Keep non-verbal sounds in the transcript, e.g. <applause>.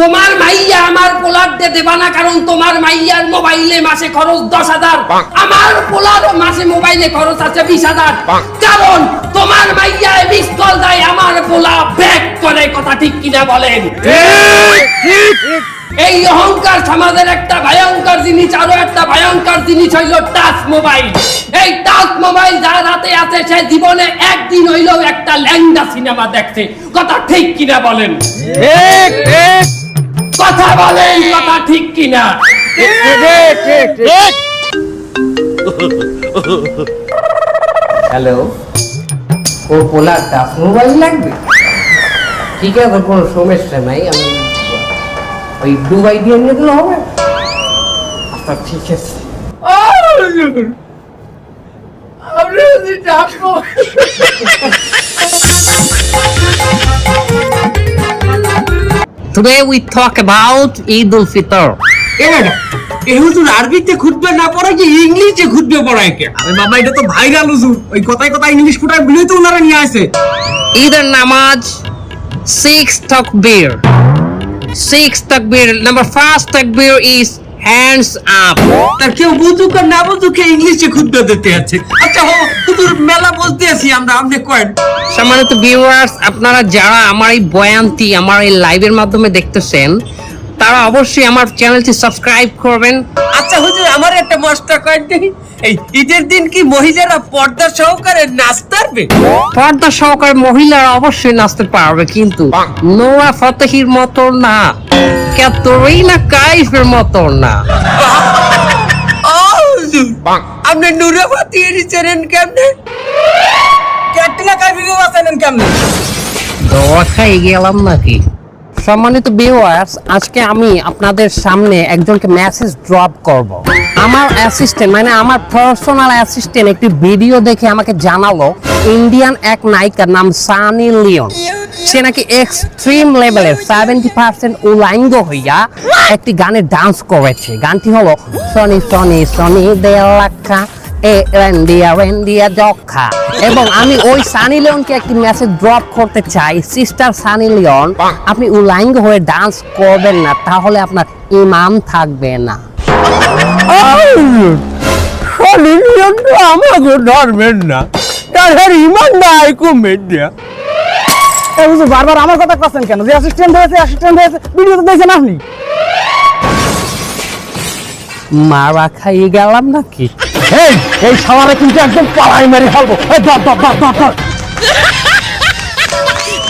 তোমার মাইয়া আমার পোলার দে দেবা না কারণ তোমার মাইয়ার মোবাইলে মাসে খরচ দশ হাজার। আমার পোলার মাসে মোবাইলে খরচ আছে বিশ হাজার। কারণ তোমার মাইয়া বিশ কল দেয় আমার পোলা ব্যাক করে কথা ঠিক কিনা বলেন। এই অহংকার সমাজের একটা ভয়ঙ্কর জিনিস আরও একটা ভয়ঙ্কর জিনিস হইল টাচ মোবাইল। এই টাচ মোবাইল যার হাতে আছে সে জীবনে একদিন হইলেও একটা ল্যাংডা সিনেমা দেখছে। কথা ঠিক কিনা বলেন? ঠিক ঠিক। কথা বলেন কথা ঠিক কিনা? ঠিক ঠিক ঠিক হ্যালো ও পোলার টাচ মোবাইল লাগবে? ঠিক আছে কোনো সমস্যা নাই আমি ওই দুবাই দিয়ে নিয়ে দিলে হবে। আচ্ছা ঠিক আছে। Today we talk about Eid ul Fitr. আরবিতে খুঁজবে না পড়ায় কি ইংলিশে খুঁজবে পড়ায় কে? আরে বাবা এটা তো ভাইরাল হুজুর। ওই কথায় কথায় ইংলিশ ফুটায় বলেই তো ওনারা নিয়ে আসে। ঈদের নামাজ six takbir hands up. তার কেউ বুঝুক আর না বুঝুক কে ইংলিশে খুঁজবে দিতে আছে। আচ্ছা হো হুজুর মেলা বলতে আছি আমরা আপনি কয়েন সম্মানিত ভিউয়ার্স আপনারা যারা আমার এই বয়ানটি আমার এই লাইভের মাধ্যমে দেখতেছেন তারা অবশ্যই আমার চ্যানেলটি সাবস্ক্রাইব করবেন। আচ্ছা হুজুর আমার একটা মস্ত কয়েন দেখি এই ঈদের দিন কি মহিলারা পর্দা সহকারে নাচতে পারবে? পর্দা সহকারে মহিলারা অবশ্যই নাচতে পারবে কিন্তু নোয়া ফতেহির মতো না ক্যাথরিনা কাইফের মতো না। আপনি নুরাবাতি এর চেনেন কেমনে? ক্যাটরিনা কাইফকে বাঁচানেন কেমনে? দোয়া খাই গেলাম নাকি? সম্মানিত ভিউয়ার্স আজকে আমি আপনাদের সামনে একজনকে মেসেজ ড্রপ করব। আমার অ্যাসিস্ট্যান্ট মানে আমার পার্সোনাল অ্যাসিস্ট্যান্ট একটি ভিডিও দেখে আমাকে জানালো ইন্ডিয়ান এক নায়িকার নাম সানি লিওন সে নাকি এক্সট্রিম লেভেলের সেভেন্টি পার্সেন্ট উলাঙ্গ হইয়া একটি গানে ডান্স করেছে। গানটি হলো সনি সনি সনি দেড় লাখা এ রেন্ডিয়া রেন্ডিয়া যক্ষা এবং আমি ওই সানি লিওনকে একটি মেসেজ ড্রপ করতে চাই সিস্টার সানি লিওন আপনি উলাঙ্গ হয়ে ডান্স করবেন না তাহলে আপনার ইমাম থাকবে না। আমাকে ধরবেন না তাদের ইমান নাই কমেন্ট দেয়া। বারবার আমার কথা করছেন কেন? যে অ্যাসিস্ট্যান্ট হয়েছে অ্যাসিস্ট্যান্ট হয়েছে ভিডিও তো দেখছেন আপনি? মারা খাইয়ে গেলাম নাকি? এই এই সামারে কিন্তু একদম পাড়ায় মেরে ফেলব। ধর ধর ধর ধর। <laughs>